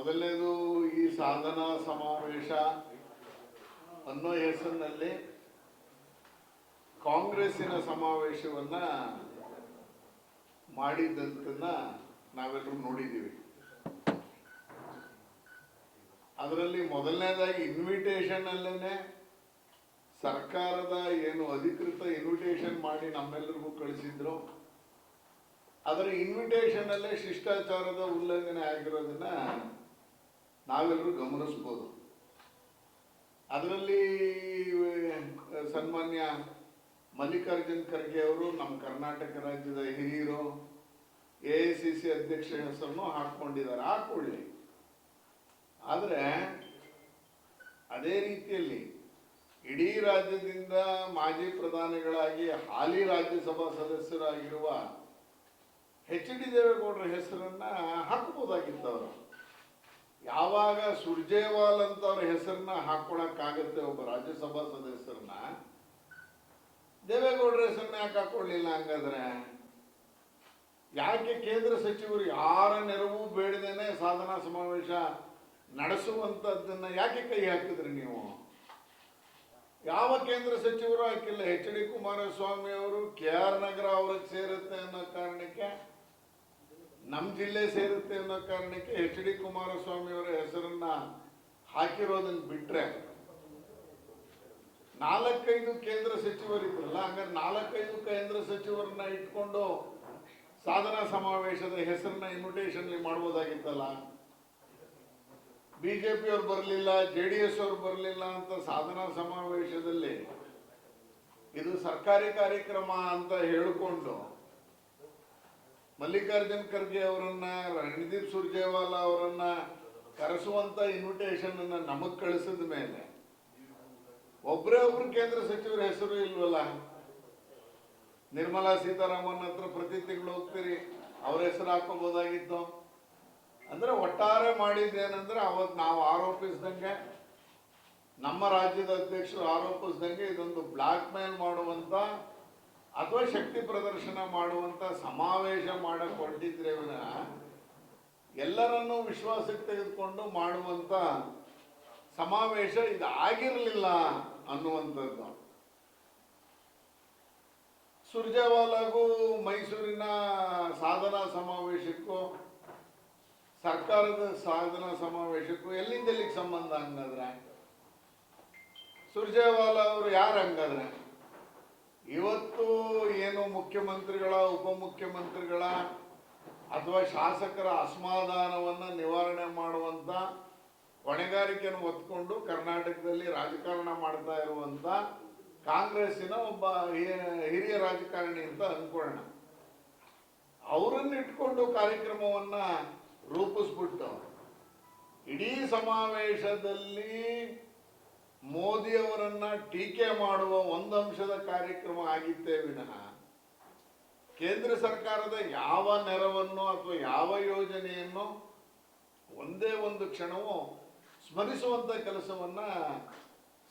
ಮೊದಲನೇದು ಈ ಸಾಧನಾ ಸಮಾವೇಶ ಅನ್ನೋ ಹೆಸರಿನಲ್ಲಿ ಕಾಂಗ್ರೆಸ್ಸಿನ ಸಮಾವೇಶವನ್ನ ಮಾಡಿದ್ದಂತನ್ನ ನಾವೆಲ್ಲರೂ ನೋಡಿದ್ದೀವಿ. ಅದರಲ್ಲಿ ಮೊದಲನೇದಾಗಿ ಇನ್ವಿಟೇಷನ್ ಅಲ್ಲೇನೆ ಸರ್ಕಾರದ ಏನು ಅಧಿಕೃತ ಇನ್ವಿಟೇಷನ್ ಮಾಡಿ ನಮ್ಮೆಲ್ಲರಿಗೂ ಕಳಿಸಿದ್ರು. ಅದರ ಇನ್ವಿಟೇಷನ್ ಅಲ್ಲೇ ಶಿಷ್ಟಾಚಾರದ ಉಲ್ಲಂಘನೆ ಆಗಿರೋದನ್ನ ನಾವೆಲ್ಲರೂ ಗಮನಿಸ್ಬೋದು. ಅದರಲ್ಲಿ ಸನ್ಮಾನ್ಯ ಮಲ್ಲಿಕಾರ್ಜುನ್ ಖರ್ಗೆ ಅವರು ನಮ್ಮ ಕರ್ನಾಟಕ ರಾಜ್ಯದ ಹಿರಿಯರು, ಎ ಐ ಸಿ ಸಿ ಅಧ್ಯಕ್ಷ ಹೆಸರನ್ನು ಹಾಕೊಂಡಿದ್ದಾರೆ ಹಾಕೊಳ್ಳಿ ಆದರೆ, ಅದೇ ರೀತಿಯಲ್ಲಿ ಇಡೀ ರಾಜ್ಯದಿಂದ ಮಾಜಿ ಪ್ರಧಾನಿಗಳಾಗಿ ಹಾಲಿ ರಾಜ್ಯಸಭಾ ಸದಸ್ಯರಾಗಿರುವ ಎಚ್ ಡಿ ದೇವೇಗೌಡರ ಹೆಸರನ್ನ ಹಾಕಬಹುದಾಗಿತ್ತು ಅವರು ಯಾವಾಗ ಸುರ್ಜೇವಾಲ್ ಅಂತ ಅವ್ರ ಹೆಸರನ್ನ ಹಾಕೊಳಕ್ಕಾಗತ್ತೆ ಒಬ್ಬ ರಾಜ್ಯಸಭಾ ಸದಸ್ಯರನ್ನ, ದೇವೇಗೌಡರ ಹೆಸರನ್ನ ಯಾಕೆ ಹಾಕೊಳ್ಳಿಲ್ಲ ಹಂಗಾದ್ರೆ? ಯಾಕೆ ಕೇಂದ್ರ ಸಚಿವರು ಯಾರ ನೆರವು ಬೇಡದೇನೆ ಸಾಧನಾ ಸಮಾವೇಶ ನಡೆಸುವಂತದ್ದನ್ನ ಯಾಕೆ ಕೈ ಹಾಕಿದ್ರಿ ನೀವು? ಯಾವ ಕೇಂದ್ರ ಸಚಿವರು ಹಾಕಿಲ್ಲ. ಎಚ್ ಡಿ ಕುಮಾರಸ್ವಾಮಿ ಅವರು ಕೆ ಆರ್ ನಗರ ಅವ್ರಿಗೆ ಸೇರುತ್ತೆ ಅನ್ನೋ ನಮ್ಮ ಜಿಲ್ಲೆ ಸೇರುತ್ತೆ ಅನ್ನೋ ಕಾರಣಕ್ಕೆ ಎಚ್ ಡಿ ಕುಮಾರಸ್ವಾಮಿ ಅವರ ಹೆಸರನ್ನ ಹಾಕಿರೋದನ್ನ ಬಿಟ್ರೆ ನಾಲ್ಕೈದು ಕೇಂದ್ರ ಸಚಿವರಿದ್ರಲ್ಲ, ಹಂಗಾರೆ ನಾಲ್ಕೈದು ಕೇಂದ್ರ ಸಚಿವರನ್ನ ಇಟ್ಕೊಂಡು ಸಾಧನಾ ಸಮಾವೇಶದ ಹೆಸರನ್ನ ಇನ್ವಿಟೇಷನ್ ಮಾಡ್ಬೋದಾಗಿತ್ತಲ್ಲ? ಬಿಜೆಪಿ ಅವ್ರು ಬರಲಿಲ್ಲ ಜೆ ಡಿ ಎಸ್ ಅವ್ರು ಬರಲಿಲ್ಲ ಅಂತ ಸಾಧನಾ ಸಮಾವೇಶದಲ್ಲಿ ಇದು ಸರ್ಕಾರಿ ಕಾರ್ಯಕ್ರಮ ಅಂತ ಹೇಳಿಕೊಂಡು ಮಲ್ಲಿಕಾರ್ಜುನ್ ಖರ್ಗೆ ಅವರನ್ನ, ರಣದೀಪ್ ಸುರ್ಜೇವಾಲಾ ಅವರನ್ನ ಕರೆಸುವಂತ ಇನ್ವಿಟೇಷನ್ ಅನ್ನ ನಮಗ್ ಕಳಿಸಿದ ಮೇಲೆ ಒಬ್ಬರೇ ಒಬ್ರು ಕೇಂದ್ರ ಸಚಿವರ ಹೆಸರು ಇಲ್ವಲ್ಲ? ನಿರ್ಮಲಾ ಸೀತಾರಾಮನ್ ಹತ್ರ ಪ್ರತಿ ತಿಂಗಳು ಹೋಗ್ತೀರಿ, ಅವ್ರ ಹೆಸರು ಹಾಕೋಬಹುದಾಗಿತ್ತು ಅಂದ್ರೆ ಒಟ್ಟಾರೆ ಮಾಡಿದ್ದೇನೆಂದ್ರೆ ಅವತ್ತು ನಾವು ಆರೋಪಿಸಿದಂಗೆ, ನಮ್ಮ ರಾಜ್ಯದ ಅಧ್ಯಕ್ಷರು ಆರೋಪಿಸಿದಂಗೆ ಇದೊಂದು ಬ್ಲಾಕ್ ಮೇಲ್ ಮಾಡುವಂತ ಅಥವಾ ಶಕ್ತಿ ಪ್ರದರ್ಶನ ಮಾಡುವಂತ ಸಮಾವೇಶ ಮಾಡಕ್ ಹೊರಟಿದ್ರೆ ಎಲ್ಲರನ್ನೂ ವಿಶ್ವಾಸಕ್ಕೆ ತೆಗೆದುಕೊಂಡು ಮಾಡುವಂತ ಸಮಾವೇಶ ಇದು ಆಗಿರಲಿಲ್ಲ ಅನ್ನುವಂಥದ್ದು. ಸುರ್ಜೇವಾಲಾಗೂ ಮೈಸೂರಿನ ಸಾಧನಾ ಸಮಾವೇಶಕ್ಕೂ, ಸರ್ಕಾರದ ಸಾಧನಾ ಸಮಾವೇಶಕ್ಕೂ ಎಲ್ಲಿಂದೆಲ್ಲಿಗೆ ಸಂಬಂಧ ಹಂಗಾದ್ರೆ? ಸುರ್ಜೇವಾಲಾ ಅವರು ಯಾರು ಹಂಗಾದ್ರೆ? ಇವತ್ತು ಏನು ಮುಖ್ಯಮಂತ್ರಿಗಳ, ಉಪಮುಖ್ಯಮಂತ್ರಿಗಳ ಅಥವಾ ಶಾಸಕರ ಅಸಮಾಧಾನವನ್ನು ನಿವಾರಣೆ ಮಾಡುವಂತ ಹೊಣೆಗಾರಿಕೆಯನ್ನು ಹೊತ್ಕೊಂಡು ಕರ್ನಾಟಕದಲ್ಲಿ ರಾಜಕಾರಣ ಮಾಡ್ತಾ ಇರುವಂಥ ಕಾಂಗ್ರೆಸ್ಸಿನ ಒಬ್ಬ ಹಿರಿಯ ರಾಜಕಾರಣಿ ಅಂತ ಅನ್ಕೊಳ್ಳೋಣ ಅವರನ್ನ ಇಟ್ಕೊಂಡು ಕಾರ್ಯಕ್ರಮವನ್ನ ರೂಪಿಸ್ಬಿಟ್ಟು ಇಡೀ ಸಮಾವೇಶದಲ್ಲಿ ಮೋದಿ ಅವರನ್ನ ಟೀಕೆ ಮಾಡುವ ಒಂದು ಅಂಶದ ಕಾರ್ಯಕ್ರಮ ಆಗಿತ್ತೇ ವಿನಃ ಕೇಂದ್ರ ಸರ್ಕಾರದ ಯಾವ ನೆರವನ್ನು ಅಥವಾ ಯಾವ ಯೋಜನೆಯನ್ನು ಒಂದೇ ಒಂದು ಕ್ಷಣವೂ ಸ್ಮರಿಸುವಂತ ಕೆಲಸವನ್ನ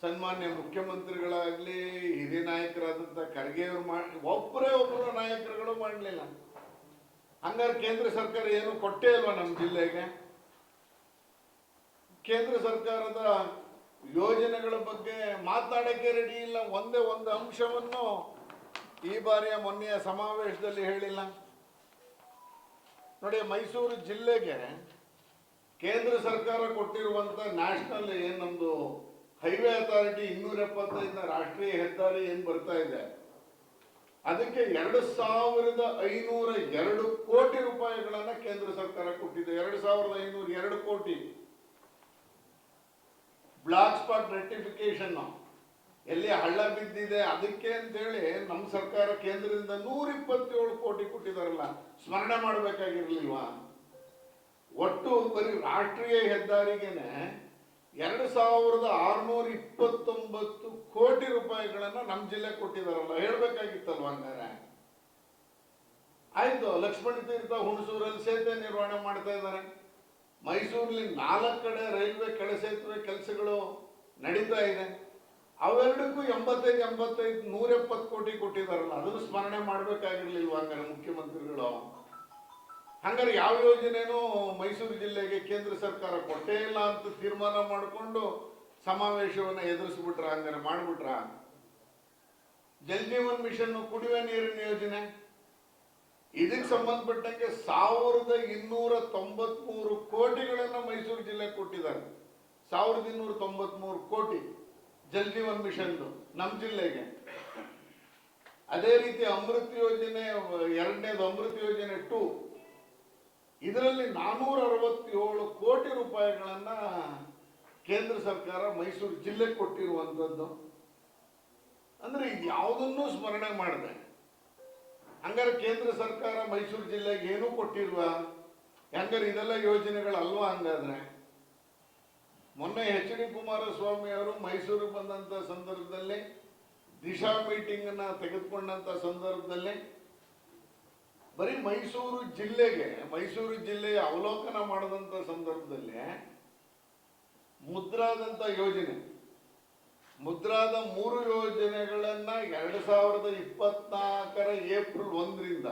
ಸನ್ಮಾನ್ಯ ಮುಖ್ಯಮಂತ್ರಿಗಳಾಗ್ಲಿ, ಹಿರಿಯ ನಾಯಕರಾದಂಥ ಖರ್ಗೆ ಅವರು ಮಾಡಿ ಒಬ್ಬರೇ ಒಬ್ಬರು ನಾಯಕರುಗಳು ಮಾಡಲಿಲ್ಲ. ಹಂಗಾರೆ ಕೇಂದ್ರ ಸರ್ಕಾರ ಏನು ಕೊಟ್ಟೇ ಅಲ್ವಾ ನಮ್ಮ ಜಿಲ್ಲೆಗೆ? ಕೇಂದ್ರ ಸರ್ಕಾರದ ಯೋಜನೆಗಳ ಬಗ್ಗೆ ಮಾತನಾಡಕ್ಕೆ ರೆಡಿ ಇಲ್ಲ. ಒಂದೇ ಒಂದು ಅಂಶವನ್ನು ಈ ಬಾರಿಯ ಮೊನ್ನೆಯ ಸಮಾವೇಶದಲ್ಲಿ ಹೇಳಿಲ್ಲ. ನೋಡಿ, ಮೈಸೂರು ಜಿಲ್ಲೆಗೆ ಕೇಂದ್ರ ಸರ್ಕಾರ ಕೊಟ್ಟಿರುವಂತ ನ್ಯಾಷನಲ್ ಏನ್ ಒಂದು ಹೈವೇ ಅಥಾರಿಟಿ ಇನ್ನೂರ ಎಪ್ಪತ್ತೈದನ ರಾಷ್ಟ್ರೀಯ ಹೆದ್ದಾರಿ ಏನ್ ಬರ್ತಾ ಇದೆ, ಅದಕ್ಕೆ ಎರಡು ಸಾವಿರದ ಐನೂರ ಎರಡು ಕೋಟಿ ರೂಪಾಯಿಗಳನ್ನ ಕೇಂದ್ರ ಸರ್ಕಾರ ಕೊಟ್ಟಿದೆ. ಎರಡು ಸಾವಿರದ ಐನೂರ ಎರಡು ಕೋಟಿ. ಬ್ಲಾಕ್ ಸ್ಪಾಟ್ ರೆಕ್ಟಿಫಿಕೇಶನ್ ಎಲ್ಲಿ ಹಳ್ಳ ಬಿದ್ದಿದೆ ಅದಕ್ಕೆ ಅಂತೇಳಿ ನಮ್ಮ ಸರ್ಕಾರ ಕೇಂದ್ರದಿಂದ ನೂರ ಇಪ್ಪತ್ತೇಳು ಕೋಟಿ ಕೊಟ್ಟಿದಾರಲ್ಲ, ಸ್ಮರಣೆ ಮಾಡಬೇಕಾಗಿರ್ಲಿಲ್ವಾ? ಒಟ್ಟು ಬರೀ ರಾಷ್ಟ್ರೀಯ ಹೆದ್ದಾರಿಗೆನೆ ಎರಡು ಸಾವಿರದ ಆರ್ನೂರ ಇಪ್ಪತ್ತೊಂಬತ್ತು ಕೋಟಿ ರೂಪಾಯಿಗಳನ್ನ ನಮ್ಮ ಜಿಲ್ಲೆ ಕೊಟ್ಟಿದಾರಲ್ಲ, ಹೇಳ್ಬೇಕಾಗಿತ್ತಲ್ವ ಹಂಗಾರೆ? ಆಯ್ತು, ಲಕ್ಷ್ಮಣ ತೀರ್ಥ ಹುಣಸೂರಲ್ಲಿ ಸೇತುವೆ ನಿರ್ವಹಣೆ ಮಾಡ್ತಾ ಇದ್ದಾರೆ. ಮೈಸೂರಲ್ಲಿ ನಾಲ್ಕು ಕಡೆ ರೈಲ್ವೆ ಕೆಳಸೇತುವೆ ಕೆಲಸಗಳು ನಡೀತಾ ಇದೆ. ಅವೆರಡಕ್ಕೂ ಎಂಬತ್ತೈದು ಎಂಬತ್ತೈದು, ನೂರೆಪ್ಪತ್ತು ಕೋಟಿ ಕೊಟ್ಟಿದಾರಲ್ಲ ಅದನ್ನು ಸ್ಮರಣೆ ಮಾಡಬೇಕಾಗಿರ್ಲಿಲ್ವ ಹಂಗಾರೆ ಮುಖ್ಯಮಂತ್ರಿಗಳು? ಹಂಗಾರೆ ಯಾವ ಯೋಜನೆನೂ ಮೈಸೂರು ಜಿಲ್ಲೆಗೆ ಕೇಂದ್ರ ಸರ್ಕಾರ ಕೊಟ್ಟೇ ಇಲ್ಲ ಅಂತ ತೀರ್ಮಾನ ಮಾಡಿಕೊಂಡು ಸಮಾವೇಶವನ್ನು ಎದುರಿಸ್ಬಿಟ್ರ, ಹಂಗಾರೆ ಮಾಡಿಬಿಟ್ರ? ಜಲ್ ಜೀವನ್ ಮಿಷನ್ ಕುಡಿಯುವ ನೀರಿನ ಯೋಜನೆ? ಇದಕ್ಕೆ ಸಂಬಂಧಪಟ್ಟಂಗೆ ಸಾವಿರದ ಇನ್ನೂರ ತೊಂಬತ್ಮೂರು ಕೋಟಿಗಳನ್ನ ಮೈಸೂರು ಜಿಲ್ಲೆ ಕೊಟ್ಟಿದ್ದಾರೆ. ಸಾವಿರದ ಇನ್ನೂರ ತೊಂಬತ್ಮೂರು ಕೋಟಿ ಜಲ್ ಜೀವನ್ ಮಿಷನ್ ನಮ್ಮ ಜಿಲ್ಲೆಗೆ. ಅದೇ ರೀತಿ ಅಮೃತ್ ಯೋಜನೆ, ಎರಡನೇದು ಅಮೃತ್ ಯೋಜನೆ ಟು, ಇದರಲ್ಲಿ ನಾನೂರ ಅರವತ್ತೇಳು ಕೋಟಿ ರೂಪಾಯಿಗಳನ್ನ ಕೇಂದ್ರ ಸರ್ಕಾರ ಮೈಸೂರು ಜಿಲ್ಲೆಗೆ ಕೊಟ್ಟಿರುವಂಥದ್ದು ಅಂದ್ರೆ ಇದು ಯಾವುದನ್ನೂ ಸ್ಮರಣೆ ಮಾಡಿದೆ ಹಂಗಾರೆ ಕೇಂದ್ರ ಸರ್ಕಾರ ಮೈಸೂರು ಜಿಲ್ಲೆಗೆ ಏನೂ ಕೊಟ್ಟಿಲ್ವಾ? ಹಂಗಾರೆ ಇದೆಲ್ಲ ಯೋಜನೆಗಳಲ್ವಾ ಹಂಗಾದ್ರೆ? ಮೊನ್ನೆ ಎಚ್ ಡಿ ಕುಮಾರಸ್ವಾಮಿ ಅವರು ಮೈಸೂರಿಗೆ ಬಂದಂತ ಸಂದರ್ಭದಲ್ಲಿ ದಿಶಾ ಮೀಟಿಂಗ್ ಅನ್ನ ತೆಗೆದುಕೊಂಡಂತ ಸಂದರ್ಭದಲ್ಲಿ ಬರೀ ಮೈಸೂರು ಜಿಲ್ಲೆಗೆ, ಮೈಸೂರು ಜಿಲ್ಲೆಯ ಅವಲೋಕನ ಮಾಡದಂತ ಸಂದರ್ಭದಲ್ಲಿ ಮುದ್ರಾದಂತ ಯೋಜನೆ. ಮುದ್ರಾದ ಮೂರು ಯೋಜನೆಗಳನ್ನ ಎರಡು ಸಾವಿರದ ಇಪ್ಪತ್ನಾಲ್ಕರ ಏಪ್ರಿಲ್ ಒಂದರಿಂದ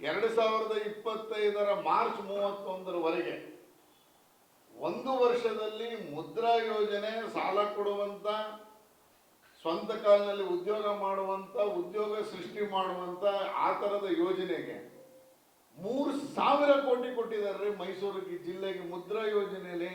ಎರಡು ಸಾವಿರದ ಇಪ್ಪತ್ತೈದರ ಮಾರ್ಚ್ ಮೂವತ್ತೊಂದರವರೆಗೆ ಒಂದು ವರ್ಷದಲ್ಲಿ ಮುದ್ರಾ ಯೋಜನೆ ಸಾಲ ಕೊಡುವಂತ, ಸ್ವಂತ ಕಾಲಿನಲ್ಲಿ ಉದ್ಯೋಗ ಮಾಡುವಂತ, ಉದ್ಯೋಗ ಸೃಷ್ಟಿ ಮಾಡುವಂತ ಆ ತರದ ಯೋಜನೆಗೆ ಮೂರು ಸಾವಿರ ಕೋಟಿ ಕೊಟ್ಟಿದ್ದಾರೆ ಮೈಸೂರಿಗೆ ಜಿಲ್ಲೆಗೆ ಮುದ್ರಾ ಯೋಜನೆಯಲ್ಲಿ.